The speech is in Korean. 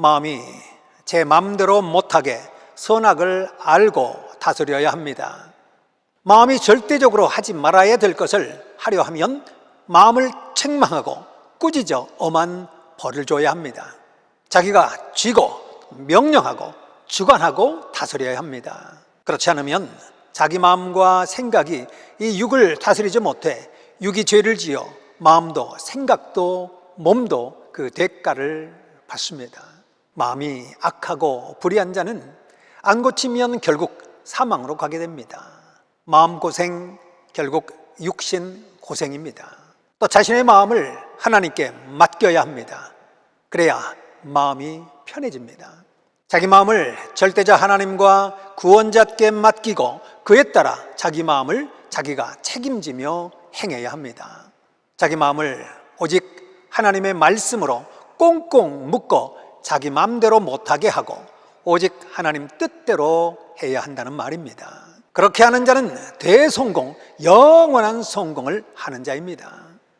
마음이 제 마음대로 못하게 선악을 알고 다스려야 합니다. 마음이 절대적으로 하지 말아야 될 것을 하려 하면 마음을 책망하고 꾸짖어 엄한 벌을 줘야 합니다. 자기가 쥐고 명령하고 주관하고 다스려야 합니다. 그렇지 않으면 자기 마음과 생각이 이 육을 다스리지 못해 육이 죄를 지어 마음도 생각도 몸도 그 대가를 받습니다. 마음이 악하고 불의한 자는 안 고치면 결국 사망으로 가게 됩니다. 마음 고생 결국 육신 고생입니다. 또 자신의 마음을 하나님께 맡겨야 합니다. 그래야 마음이 편해집니다. 자기 마음을 절대자 하나님과 구원자께 맡기고 그에 따라 자기 마음을 자기가 책임지며 행해야 합니다. 자기 마음을 오직 하나님의 말씀으로 꽁꽁 묶어 자기 마음대로 못하게 하고 오직 하나님 뜻대로 해야 한다는 말입니다. 그렇게 하는 자는 대성공, 영원한 성공을 하는 자입니다.